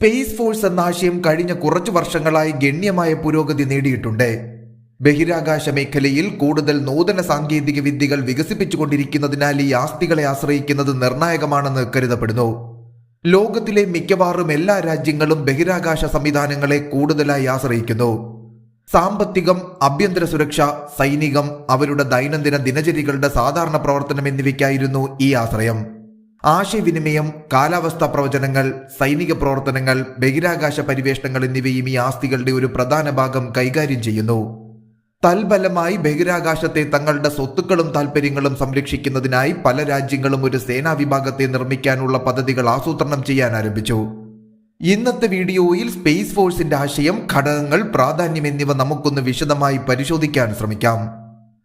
Space force എന്ന ആശയം കഴിഞ്ഞ കുറച്ചു വർഷങ്ങളായി ഗണ്യമായ പുരോഗതി നേടിയിട്ടുണ്ട്. ബഹിരാകാശ മേഖലയിൽ കൂടുതൽ നൂതന സാങ്കേതിക വിദ്യകൾ വികസിപ്പിച്ചുകൊണ്ടിരിക്കുന്നതിനാൽ ഈ ആസ്തികളെ ആശ്രയിക്കുന്നത് നിർണായകമാണെന്ന് കരുതപ്പെടുന്നു. ലോകത്തിലെ മിക്കവാറും എല്ലാ രാജ്യങ്ങളും ബഹിരാകാശ സംവിധാനങ്ങളെ കൂടുതലായി ആശ്രയിക്കുന്നു. സാമ്പത്തികം ആഭ്യന്തര സുരക്ഷ സൈനികം അവരുടെ ദൈനംദിന ദിനചര്യകളുടെ സാധാരണ പ്രവർത്തനം എന്നിവയ്ക്കായിരുന്നു ഈ ആശ്രയം. ആശയവിനിമയം കാലാവസ്ഥാ പ്രവചനങ്ങൾ സൈനിക പ്രവർത്തനങ്ങൾ ബഹിരാകാശ പരിവേഷണങ്ങൾ എന്നിവയും ഈ ആസ്തികളുടെ ഒരു പ്രധാന ഭാഗം കൈകാര്യം ചെയ്യുന്നു. തൽബലമായി ബഹിരാകാശത്തെ തങ്ങളുടെ സ്വത്തുക്കളും താൽപ്പര്യങ്ങളും സംരക്ഷിക്കുന്നതിനായി പല രാജ്യങ്ങളും ഒരു സേനാ വിഭാഗത്തെ നിർമ്മിക്കാനുള്ള പദ്ധതികൾ ആസൂത്രണം ചെയ്യാൻ ആരംഭിച്ചു. ഇന്നത്തെ വീഡിയോയിൽ സ്പേസ് ഫോഴ്സിന്റെ ആശയം ഘടകങ്ങൾ പ്രാധാന്യം എന്നിവ നമുക്കൊന്ന് വിശദമായി പരിശോധിക്കാൻ ശ്രമിക്കാം.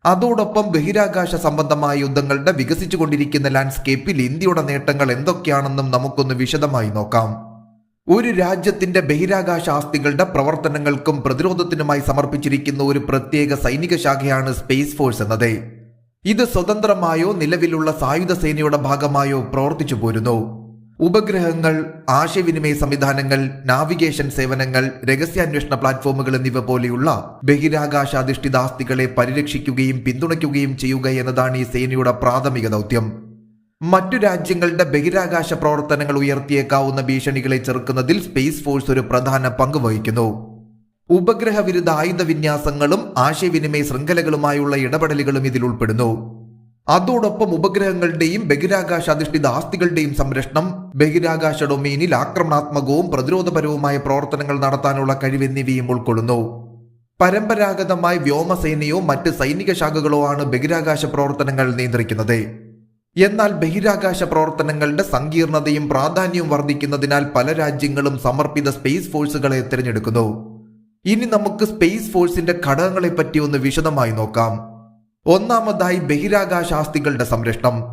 അതോടൊപ്പം ബഹിരാകാശ സംബന്ധമായ യുദ്ധങ്ങളുടെ വികസിച്ചുകൊണ്ടിരിക്കുന്ന ലാൻഡ്സ്കേപ്പിൽ ഇന്ത്യയുടെ നേട്ടങ്ങൾ എന്തൊക്കെയാണെന്നും നമുക്കൊന്ന് വിശദമായി നോക്കാം. ഒരു രാജ്യത്തിന്റെ ബഹിരാകാശ ആസ്തികളുടെ പ്രവർത്തനങ്ങൾക്കും പ്രതിരോധത്തിനുമായി സമർപ്പിച്ചിരിക്കുന്ന ഒരു പ്രത്യേക സൈനിക ശാഖയാണ് സ്പേസ് ഫോഴ്സ് എന്നത്. ഇത് സ്വതന്ത്രമായോ നിലവിലുള്ള സായുധ സേനയുടെ ഭാഗമായോ പ്രവർത്തിച്ചു പോരുന്നു. ഉപഗ്രഹങ്ങൾ ആശയവിനിമയ സംവിധാനങ്ങൾ നാവിഗേഷൻ സേവനങ്ങൾ രഹസ്യാന്വേഷണ പ്ലാറ്റ്ഫോമുകൾ എന്നിവ പോലെയുള്ള ബഹിരാകാശാധിഷ്ഠിത ആസ്തികളെ പരിരക്ഷിക്കുകയും പിന്തുണയ്ക്കുകയും ചെയ്യുക എന്നതാണ് ഈ സേനയുടെ പ്രാഥമിക ദൗത്യം. മറ്റു രാജ്യങ്ങളുടെ ബഹിരാകാശ പ്രവർത്തനങ്ങൾ ഉയർത്തിയേക്കാവുന്ന ഭീഷണികളെ ചെറുക്കുന്നതിൽ സ്പേസ് ഫോഴ്സ് ഒരു പ്രധാന പങ്ക് വഹിക്കുന്നു. ഉപഗ്രഹ വിരുദ്ധ ആയുധ വിന്യാസങ്ങളും ആശയവിനിമയ ശൃംഖലകളുമായുള്ള ഇടപെടലുകളും ഇതിൽ ഉൾപ്പെടുന്നു. അതോടൊപ്പം ഉപഗ്രഹങ്ങളുടെയും ബഹിരാകാശ അധിഷ്ഠിത ആസ്തികളുടെയും സംരക്ഷണം ബഹിരാകാശ ഡൊമൈനിൽ ആക്രമണാത്മകവും പ്രതിരോധപരവുമായ പ്രവർത്തനങ്ങൾ നടത്താനുള്ള കഴിവെന്നിവയും ഉൾക്കൊള്ളുന്നു. പരമ്പരാഗതമായി വ്യോമസേനയോ മറ്റ് സൈനിക ശാഖകളോ ആണ് ബഹിരാകാശ പ്രവർത്തനങ്ങൾ നിയന്ത്രിക്കുന്നത്. എന്നാൽ ബഹിരാകാശ പ്രവർത്തനങ്ങളുടെ സങ്കീർണതയും പ്രാധാന്യവും വർദ്ധിക്കുന്നതിനാൽ പല രാജ്യങ്ങളും സമർപ്പിത സ്പേസ് ഫോഴ്സുകളെ തിരഞ്ഞെടുക്കുന്നു. ഇനി നമുക്ക് സ്പേസ് ഫോഴ്സിന്റെ ഘടകങ്ങളെ പറ്റി ഒന്ന് വിശദമായി നോക്കാം. ഒന്നാമതായി ബഹിരാകാശ ബഹിരാകാശാസ്തികളുടെ സംരക്ഷണം.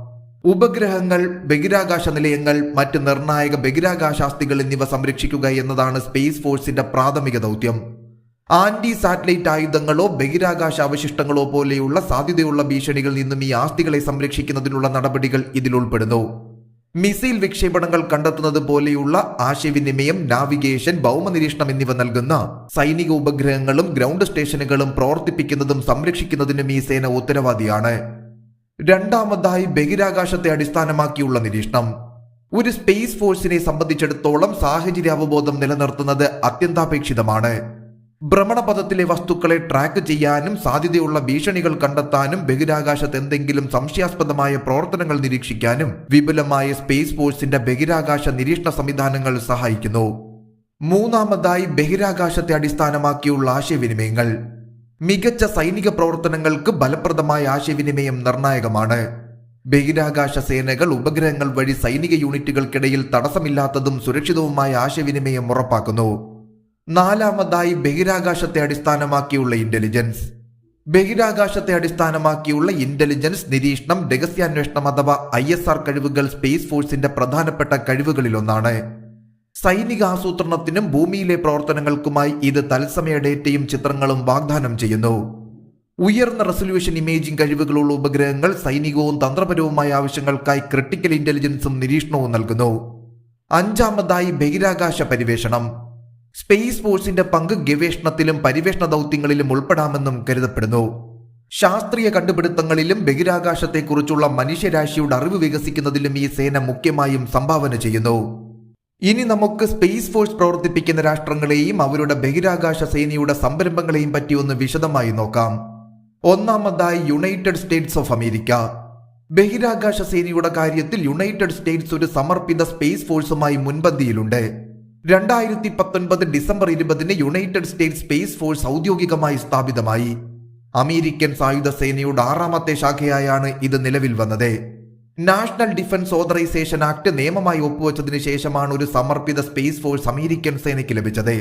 ഉപഗ്രഹങ്ങൾ ബഹിരാകാശ നിലയങ്ങൾ മറ്റ് നിർണായക ബഹിരാകാശാസ്തികൾ എന്നിവ സംരക്ഷിക്കുക എന്നതാണ് സ്പേസ് ഫോഴ്സിന്റെ പ്രാഥമിക ദൗത്യം. ആന്റി സാറ്റലൈറ്റ് ആയുധങ്ങളോ ബഹിരാകാശ അവശിഷ്ടങ്ങളോ പോലെയുള്ള സാധ്യതയുള്ള ഭീഷണികളിൽ നിന്നും ഈ ആസ്തികളെ സംരക്ഷിക്കുന്നതിനുള്ള നടപടികൾ ഇതിൽ ഉൾപ്പെടുന്നു. മിസൈൽ വിക്ഷേപണങ്ങൾ കണ്ടെത്തുന്നത് പോലെയുള്ള ആശയവിനിമയം നാവിഗേഷൻ ഭൗമനിരീക്ഷണം എന്നിവ നൽകുന്ന സൈനിക ഉപഗ്രഹങ്ങളും ഗ്രൗണ്ട് സ്റ്റേഷനുകളും പ്രവർത്തിപ്പിക്കുന്നതും സംരക്ഷിക്കുന്നതിനും ഈ സേന ഉത്തരവാദിയാണ്. രണ്ടാമതായി ബഹിരാകാശത്തെ അടിസ്ഥാനമാക്കിയുള്ള നിരീക്ഷണം. ഒരു സ്പേസ് ഫോഴ്സിനെ സംബന്ധിച്ചിടത്തോളം സാഹചര്യാവബോധം നിലനിർത്തുന്നത് അത്യന്താപേക്ഷിതമാണ്. ഭ്രമണപഥത്തിലെ വസ്തുക്കളെ ട്രാക്ക് ചെയ്യാനും സാധ്യതയുള്ള ഭീഷണികൾ കണ്ടെത്താനും ബഹിരാകാശത്ത് എന്തെങ്കിലും സംശയാസ്പദമായ പ്രവർത്തനങ്ങൾ നിരീക്ഷിക്കാനും വിപുലമായ സ്പേസ് ഫോഴ്സിന്റെ ബഹിരാകാശ നിരീക്ഷണ സംവിധാനങ്ങൾ സഹായിക്കുന്നു. മൂന്നാമതായി ബഹിരാകാശത്തെ അടിസ്ഥാനമാക്കിയുള്ള ആശയവിനിമയങ്ങൾ. മികച്ച സൈനിക പ്രവർത്തനങ്ങൾക്ക് ഫലപ്രദമായ ആശയവിനിമയം നിർണായകമാണ്. ബഹിരാകാശ സേനകൾ ഉപഗ്രഹങ്ങൾ വഴി സൈനിക യൂണിറ്റുകൾക്കിടയിൽ തടസ്സമില്ലാത്തതും സുരക്ഷിതവുമായ ആശയവിനിമയം ഉറപ്പാക്കുന്നു. നാലാമതായി ബഹിരാകാശത്തെ അടിസ്ഥാനമാക്കിയുള്ള ഇന്റലിജൻസ് ബഹിരാകാശത്തെ അടിസ്ഥാനമാക്കിയുള്ള ഇന്റലിജൻസ് നിരീക്ഷണം രഹസ്യാന്വേഷണം അഥവാ ഐ എസ് ആർ കഴിവുകൾ സ്പേസ് ഫോഴ്സിന്റെ പ്രധാനപ്പെട്ട കഴിവുകളിലൊന്നാണ്. സൈനിക ആസൂത്രണത്തിനും ഭൂമിയിലെ പ്രവർത്തനങ്ങൾക്കുമായി ഇത് തത്സമയ ഡേറ്റയും ചിത്രങ്ങളും വാഗ്ദാനം ചെയ്യുന്നു. ഉയർന്ന റെസൊല്യൂഷൻ ഇമേജിംഗ് കഴിവുകളുള്ള ഉപഗ്രഹങ്ങൾ സൈനികവും തന്ത്രപരവുമായ ആവശ്യങ്ങൾക്കായി ക്രിട്ടിക്കൽ ഇന്റലിജൻസും നിരീക്ഷണവും നൽകുന്നു. അഞ്ചാമതായി ബഹിരാകാശ പരിവേഷണം. സ്പേസ് ഫോഴ്സിന്റെ പങ്ക് ഗവേഷണത്തിലും പരിവേഷണ ദൗത്യങ്ങളിലും ഉൾപ്പെടാമെന്നും കരുതപ്പെടുന്നു. ശാസ്ത്രീയ കണ്ടുപിടുത്തങ്ങളിലും ബഹിരാകാശത്തെക്കുറിച്ചുള്ള മനുഷ്യരാശിയുടെ അറിവ് വികസിക്കുന്നതിലും ഈ സേന മുഖ്യമായും സംഭാവന ചെയ്യുന്നു. ഇനി നമുക്ക് സ്പേസ് ഫോഴ്സ് പ്രവർത്തിപ്പിക്കുന്ന രാഷ്ട്രങ്ങളെയും അവരുടെ ബഹിരാകാശ സേനയുടെ സംരംഭങ്ങളെയും പറ്റി ഒന്ന് വിശദമായി നോക്കാം. ഒന്നാമതായി യുണൈറ്റഡ് സ്റ്റേറ്റ്സ് ഓഫ് അമേരിക്ക ബഹിരാകാശ സേനയുടെ കാര്യത്തിൽ യുണൈറ്റഡ് സ്റ്റേറ്റ്സ് ഒരു സമർപ്പിത സ്പേസ് ഫോഴ്സുമായി മുൻപന്തിയിലുണ്ട്. രണ്ടായിരത്തി പത്തൊൻപത് ഡിസംബർ ഇരുപതിന് യുണൈറ്റഡ് സ്റ്റേറ്റ്സ് സ്പേസ് ഫോഴ്സ് ഔദ്യോഗികമായി സ്ഥാപിതമായി. അമേരിക്കൻ സായുധ സേനയുടെ ആറാമത്തെ ശാഖയായാണ് ഇത് നിലവിൽ വന്നത്. നാഷണൽ ഡിഫൻസ് ഓതറൈസേഷൻ ആക്ട് നിയമമായി ഒപ്പുവെച്ചതിന് ശേഷമാണ് ഒരു സമർപ്പിത സ്പേസ് ഫോഴ്സ് അമേരിക്കൻ സേനയ്ക്ക് ലഭിച്ചത്.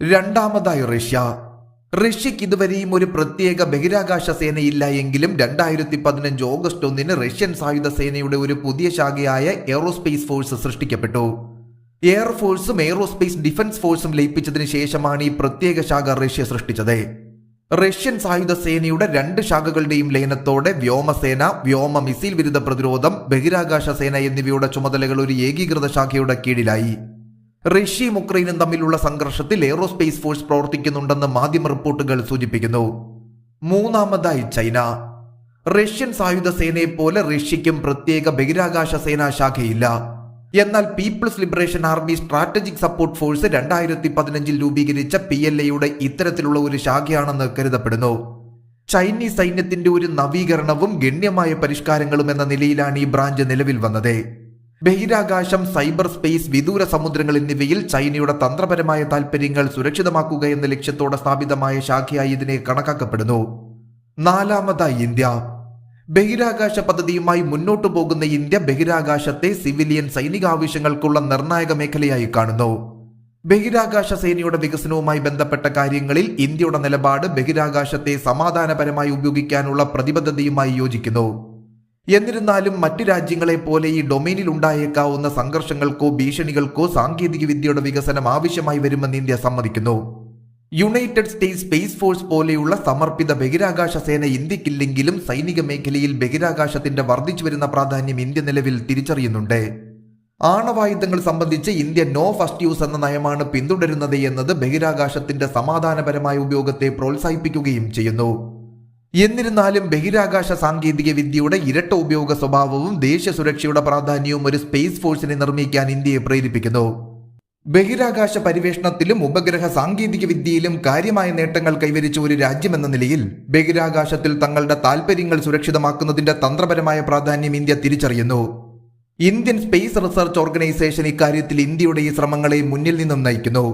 രണ്ടാമതായി റഷ്യ. റഷ്യക്ക് ഇതുവരെയും ഒരു പ്രത്യേക ബഹിരാകാശ സേനയില്ല എങ്കിലും രണ്ടായിരത്തി പതിനഞ്ച് ഓഗസ്റ്റ് ഒന്നിന് റഷ്യൻ സായുധ സേനയുടെ ഒരു പുതിയ ശാഖയായ എയറോസ്പേസ് ഫോഴ്സ് സൃഷ്ടിക്കപ്പെട്ടു. എയർഫോഴ്സും എയറോസ്പേസ് ഡിഫൻസ് ഫോഴ്സും ലയിപ്പിച്ചതിന് ശേഷമാണ് ഈ പ്രത്യേക ശാഖ റഷ്യ സൃഷ്ടിച്ചത്. റഷ്യൻ സായുധ സേനയുടെ രണ്ട് ശാഖകളുടെയും ലയനത്തോടെ വ്യോമസേന വ്യോമ മിസൈൽ വിരുദ്ധ പ്രതിരോധം ബഹിരാകാശ സേന എന്നിവയുടെ ചുമതലകൾ ഒരു ഏകീകൃത ശാഖയുടെ കീഴിലായി. റഷ്യയും ഉക്രൈനും തമ്മിലുള്ള സംഘർഷത്തിൽ എയറോസ്പേസ് ഫോഴ്സ് പ്രവർത്തിക്കുന്നുണ്ടെന്ന് മാധ്യമ റിപ്പോർട്ടുകൾ സൂചിപ്പിക്കുന്നു. മൂന്നാമതായി ചൈന. റഷ്യൻ സായുധ സേനയെ പോലെ റഷ്യയ്ക്കും പ്രത്യേക ബഹിരാകാശ സേനാ ശാഖയില്ല. എന്നാൽ people's liberation army strategic support force രണ്ടായിരത്തി പതിനഞ്ചിൽ രൂപീകരിച്ച പി എൽ എയുടെ ഇത്തരത്തിലുള്ള ഒരു ശാഖയാണെന്ന് കരുതപ്പെടുന്നു. ചൈനീസ് സൈന്യത്തിന്റെ ഒരു നവീകരണവും ഗണ്യമായ പരിഷ്കാരങ്ങളും എന്ന നിലയിലാണ് ഈ ബ്രാഞ്ച് നിലവിൽ വന്നത്. ബഹിരാകാശം സൈബർ സ്പേസ് വിദൂര സമുദ്രങ്ങൾ എന്നിവയിൽ ചൈനയുടെ തന്ത്രപരമായ താൽപര്യങ്ങൾ സുരക്ഷിതമാക്കുക എന്ന ലക്ഷ്യത്തോടെ സ്ഥാപിതമായ ശാഖയായി ഇതിനെ കണക്കാക്കപ്പെടുന്നു. നാലാമതായി ഇന്ത്യ. ബഹിരാകാശ പദ്ധതിയുമായി മുന്നോട്ടു പോകുന്ന ഇന്ത്യ ബഹിരാകാശത്തെ സിവിലിയൻ സൈനിക ആവശ്യങ്ങൾക്കുള്ള നിർണായക മേഖലയായി കാണുന്നു. ബഹിരാകാശ സേനയുടെ വികസനവുമായി ബന്ധപ്പെട്ട കാര്യങ്ങളിൽ ഇന്ത്യയുടെ നിലപാട് ബഹിരാകാശത്തെ സമാധാനപരമായി ഉപയോഗിക്കാനുള്ള പ്രതിബദ്ധതയുമായി യോജിക്കുന്നു. എന്നിരുന്നാലും മറ്റു രാജ്യങ്ങളെ പോലെ ഈ ഡൊമൈനിൽ ഉണ്ടായേക്കാവുന്ന സംഘർഷങ്ങൾക്കോ ഭീഷണികൾക്കോ സാങ്കേതിക വിദ്യയുടെ വികസനം ആവശ്യമായി വരുമെന്ന് ഇന്ത്യ സമ്മതിക്കുന്നു. യുണൈറ്റഡ് സ്റ്റേറ്റ്സ് സ്പേസ് ഫോഴ്സ് പോലെയുള്ള സമർപ്പിത ബഹിരാകാശ സേന ഇന്ത്യക്കില്ലെങ്കിലും സൈനിക മേഖലയിൽ ബഹിരാകാശത്തിന്റെ വർദ്ധിച്ചു വരുന്ന പ്രാധാന്യം ഇന്ത്യ നിലവിൽ തിരിച്ചറിയുന്നുണ്ട്. ആണവായുധങ്ങൾ സംബന്ധിച്ച് ഇന്ത്യ നോ ഫസ്റ്റ് യൂസ് എന്ന നയമാണ് പിന്തുടരുന്നത് എന്നത് ബഹിരാകാശത്തിന്റെ സമാധാനപരമായ ഉപയോഗത്തെ പ്രോത്സാഹിപ്പിക്കുകയും ചെയ്യുന്നു. എന്നിരുന്നാലും ബഹിരാകാശ സാങ്കേതിക വിദ്യയുടെ ഇരട്ട ഉപയോഗ സ്വഭാവവും ദേശീയ സുരക്ഷയുടെ പ്രാധാന്യവും ഒരു സ്പേസ് ഫോഴ്സിനെ നിർമ്മിക്കാൻ ഇന്ത്യയെ പ്രേരിപ്പിക്കുന്നു. ബഹിരാകാശ പരിവേഷണത്തിലും ഉപഗ്രഹ സാങ്കേതിക വിദ്യയിലും കാര്യമായ നേട്ടങ്ങൾ കൈവരിച്ച ഒരു രാജ്യമെന്ന നിലയിൽ ബഹിരാകാശത്തിൽ തങ്ങളുടെ താൽപര്യങ്ങൾ സുരക്ഷിതമാക്കുന്നതിന്റെ തന്ത്രപരമായ പ്രാധാന്യം ഇന്ത്യ തിരിച്ചറിയുന്നു. ഇന്ത്യൻ സ്പേസ് റിസർച്ച് ഓർഗനൈസേഷൻ ഇക്കാര്യത്തിൽ ഇന്ത്യയുടെ ഈ ശ്രമങ്ങളെ മുന്നിൽ നിന്നും നയിക്കുന്നു.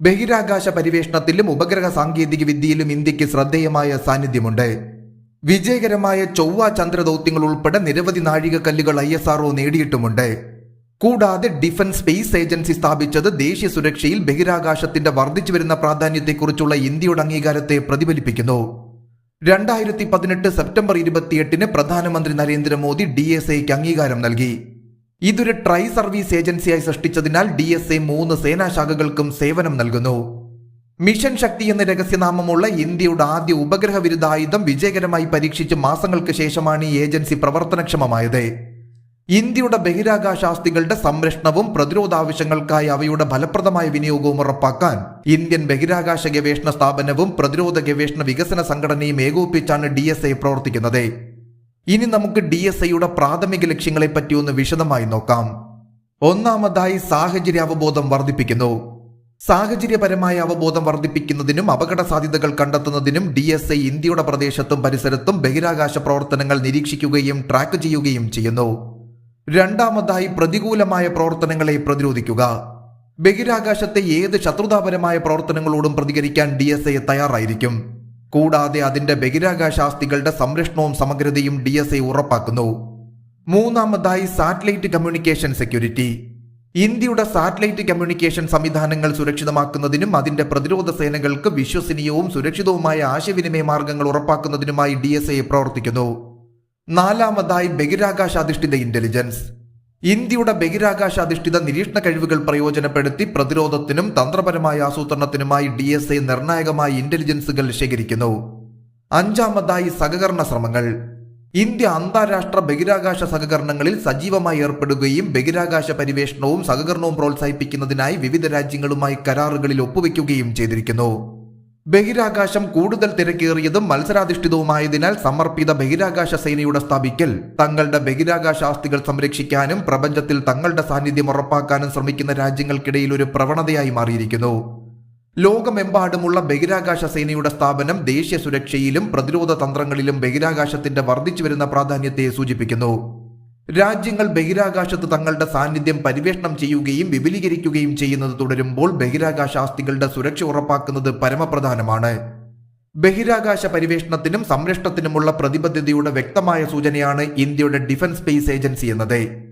ബഹിരാകാശ പരിവേഷണത്തിലും ഉപഗ്രഹ സാങ്കേതിക വിദ്യയിലും ഇന്ത്യയ്ക്ക് ശ്രദ്ധേയമായ സാന്നിധ്യമുണ്ട്. വിജയകരമായ ചൊവ്വ ചന്ദ്ര ദൗത്യങ്ങൾ ഉൾപ്പെടെ നിരവധി നാഴികക്കല്ലുകൾ ഐ എസ് നേടിയിട്ടുമുണ്ട്. കൂടാതെ ഡിഫൻസ് സ്പേസ് ഏജൻസി സ്ഥാപിച്ചത് ദേശീയ സുരക്ഷയിൽ ബഹിരാകാശത്തിന്റെ വർദ്ധിച്ചു വരുന്ന പ്രാധാന്യത്തെക്കുറിച്ചുള്ള ഇന്ത്യയുടെ അംഗീകാരത്തെ പ്രതിഫലിപ്പിക്കുന്നു. രണ്ടായിരത്തി പതിനെട്ട് സെപ്റ്റംബർ ഇരുപത്തിയെട്ടിന് പ്രധാനമന്ത്രി നരേന്ദ്രമോദി ഡി എസ് എക്ക് അംഗീകാരം നൽകി. ഇതൊരു ട്രൈ സർവീസ് ഏജൻസിയായി സൃഷ്ടിച്ചതിനാൽ ഡി എസ് എ മൂന്ന് സേനാശാഖകൾക്കും സേവനം നൽകുന്നു. മിഷൻ ശക്തി എന്ന രഹസ്യനാമമുള്ള ഇന്ത്യയുടെ ആദ്യ ഉപഗ്രഹ വിരുദ്ധായുധം വിജയകരമായി പരീക്ഷിച്ച് മാസങ്ങൾക്ക് ശേഷമാണ് ഈ ഏജൻസി പ്രവർത്തനക്ഷമമായത്. ഇന്ത്യയുടെ ബഹിരാകാശ ആസ്തികളുടെ സംരക്ഷണവും പ്രതിരോധ ആവശ്യങ്ങൾക്കായി അവയുടെ ഫലപ്രദമായ വിനിയോഗവും ഉറപ്പാക്കാൻ ഇന്ത്യൻ ബഹിരാകാശ ഗവേഷണ സ്ഥാപനവും പ്രതിരോധ ഗവേഷണ വികസന സംഘടനയും ഏകോപിപ്പിച്ചാണ് ഡി എസ് ഐ പ്രവർത്തിക്കുന്നത്. ഇനി നമുക്ക് ഡി എസ് ഐയുടെ പ്രാഥമിക ലക്ഷ്യങ്ങളെ പറ്റി ഒന്ന് വിശദമായി നോക്കാം. ഒന്നാമതായി സാഹചര്യ അവബോധം വർദ്ധിപ്പിക്കുന്നു. സാഹചര്യപരമായ അവബോധം വർദ്ധിപ്പിക്കുന്നതിനും അപകട സാധ്യതകൾ കണ്ടെത്തുന്നതിനും ഡി എസ് ഐ ഇന്ത്യയുടെ പ്രദേശത്തും പരിസരത്തും ബഹിരാകാശ പ്രവർത്തനങ്ങൾ നിരീക്ഷിക്കുകയും ട്രാക്ക് ചെയ്യുകയും ചെയ്യുന്നു. രണ്ടാമതായി പ്രതികൂലമായ പ്രവർത്തനങ്ങളെ പ്രതിരോധിക്കുക. ബഹിരാകാശത്തെ ഏത് ശത്രുതാപരമായ പ്രവർത്തനങ്ങളോടും പ്രതികരിക്കാൻ ഡി എസ് ഐ തയ്യാറായിരിക്കും. കൂടാതെ അതിന്റെ ബഹിരാകാശാസ്തികളുടെ സംരക്ഷണവും സമഗ്രതയും ഡി എസ് ഐ ഉറപ്പാക്കുന്നു. മൂന്നാമതായി സാറ്റലൈറ്റ് കമ്മ്യൂണിക്കേഷൻ സെക്യൂരിറ്റി. ഇന്ത്യയുടെ സാറ്റലൈറ്റ് കമ്മ്യൂണിക്കേഷൻ സംവിധാനങ്ങൾ സുരക്ഷിതമാക്കുന്നതിനും അതിന്റെ പ്രതിരോധ സേനകൾക്ക് വിശ്വസനീയവും സുരക്ഷിതവുമായ ആശയവിനിമയ മാർഗങ്ങൾ ഉറപ്പാക്കുന്നതിനുമായി ഡി പ്രവർത്തിക്കുന്നു. നാലാമതായി ബഹിരാകാശാധിഷ്ഠിത ഇന്റലിജൻസ് ഇന്ത്യയുടെ ബഹിരാകാശാധിഷ്ഠിത നിരീക്ഷണ കഴിവുകൾ പ്രയോജനപ്പെടുത്തി പ്രതിരോധത്തിനും തന്ത്രപരമായ ആസൂത്രണത്തിനുമായി ഡി എസ് ഐ നിർണായകമായ ഇന്റലിജൻസുകൾ ശേഖരിക്കുന്നു. അഞ്ചാമതായി സഹകരണ ശ്രമങ്ങൾ. ഇന്ത്യ അന്താരാഷ്ട്ര ബഹിരാകാശ സഹകരണങ്ങളിൽ സജീവമായി ഏർപ്പെടുകയും ബഹിരാകാശ പരിവേഷണവും സഹകരണവും പ്രോത്സാഹിപ്പിക്കുന്നതിനായി വിവിധ രാജ്യങ്ങളുമായി കരാറുകളിൽ ഒപ്പുവെക്കുകയും ചെയ്തിരിക്കുന്നു. ബഹിരാകാശം കൂടുതൽ തിരക്കേറിയതും മത്സരാധിഷ്ഠിതവുമായതിനാൽ സമർപ്പിത ബഹിരാകാശ സേനയുടെ സ്ഥാപിക്കൽ. തങ്ങളുടെ ബഹിരാകാശ ആസ്തികൾ സംരക്ഷിക്കാനും പ്രപഞ്ചത്തിൽ തങ്ങളുടെ സാന്നിധ്യം ഉറപ്പാക്കാനും ശ്രമിക്കുന്ന രാജ്യങ്ങൾക്കിടയിൽ ഒരു പ്രവണതയായി മാറിയിരിക്കുന്നു. ലോകമെമ്പാടുമുള്ള ബഹിരാകാശ സേനയുടെ സ്ഥാപനം ദേശീയ സുരക്ഷയിലും പ്രതിരോധ തന്ത്രങ്ങളിലും ബഹിരാകാശത്തിന്റെ വർദ്ധിച്ചു വരുന്ന പ്രാധാന്യത്തെ സൂചിപ്പിക്കുന്നു. രാജ്യങ്ങൾ ബഹിരാകാശത്ത് തങ്ങളുടെ സാന്നിധ്യം പരിവേഷണം ചെയ്യുകയും വിപുലീകരിക്കുകയും ചെയ്യുന്നത് തുടരുമ്പോൾ ബഹിരാകാശ ആസ്തികളുടെ സുരക്ഷ ഉറപ്പാക്കുന്നത് പരമപ്രധാനമാണ്. ബഹിരാകാശ പരിവേഷണത്തിനും സംരക്ഷണത്തിനുമുള്ള പ്രതിബദ്ധതയുടെ വ്യക്തമായ സൂചനയാണ് ഇന്ത്യയുടെ ഡിഫൻസ് സ്പേസ് ഏജൻസി എന്നത്.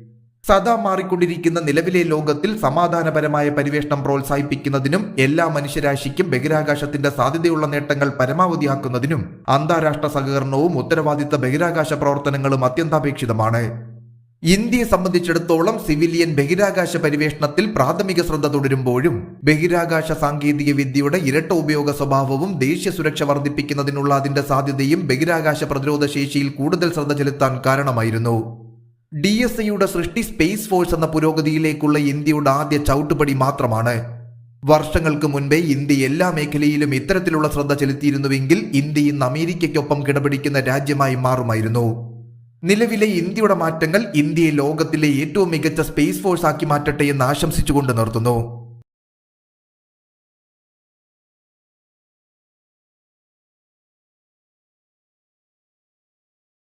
സദാ മാറിക്കൊണ്ടിരിക്കുന്ന നിലവിലെ ലോകത്തിൽ സമാധാനപരമായ പരിവേഷണം പ്രോത്സാഹിപ്പിക്കുന്നതിനും എല്ലാ മനുഷ്യരാശിക്കും ബഹിരാകാശത്തിന്റെ സാധ്യതയുള്ള നേട്ടങ്ങൾ പരമാവധിയാക്കുന്നതിനും അന്താരാഷ്ട്ര സഹകരണവും ഉത്തരവാദിത്ത ബഹിരാകാശ പ്രവർത്തനങ്ങളും അത്യന്താപേക്ഷിതമാണ്. ഇന്ത്യയെ സംബന്ധിച്ചിടത്തോളം സിവിലിയൻ ബഹിരാകാശ പരിവേഷണത്തിൽ പ്രാഥമിക ശ്രദ്ധ തുടരുമ്പോഴും ബഹിരാകാശ സാങ്കേതിക വിദ്യയുടെ ഇരട്ട ഉപയോഗ സ്വഭാവവും ദേശീയ സുരക്ഷ വർദ്ധിപ്പിക്കുന്നതിനുള്ള അതിന്റെ സാധ്യതയും ബഹിരാകാശ പ്രതിരോധ ശേഷിയിൽ കൂടുതൽ ശ്രദ്ധ ചെലുത്താൻ കാരണമായിരുന്നു. ഡി എസ് ഐയുടെ സൃഷ്ടി സ്പേസ് ഫോഴ്സ് എന്ന പുരോഗതിയിലേക്കുള്ള ഇന്ത്യയുടെ ആദ്യ ചവിട്ടുപടി മാത്രമാണ്. വർഷങ്ങൾക്ക് മുൻപേ ഇന്ത്യ എല്ലാ മേഖലയിലും ഇത്തരത്തിലുള്ള ശ്രദ്ധ ചെലുത്തിയിരുന്നുവെങ്കിൽ ഇന്ത്യ ഇന്ന് അമേരിക്കയ്ക്കൊപ്പം കിടപിടിക്കുന്ന രാജ്യമായി മാറുമായിരുന്നു. നിലവിലെ ഇന്ത്യയുടെ മാറ്റങ്ങൾ ഇന്ത്യയെ ലോകത്തിലെ ഏറ്റവും മികച്ച സ്പേസ് ഫോഴ്സ് ആക്കി മാറ്റട്ടെ എന്ന് ആശംസിച്ചുകൊണ്ട് നിർത്തുന്നു.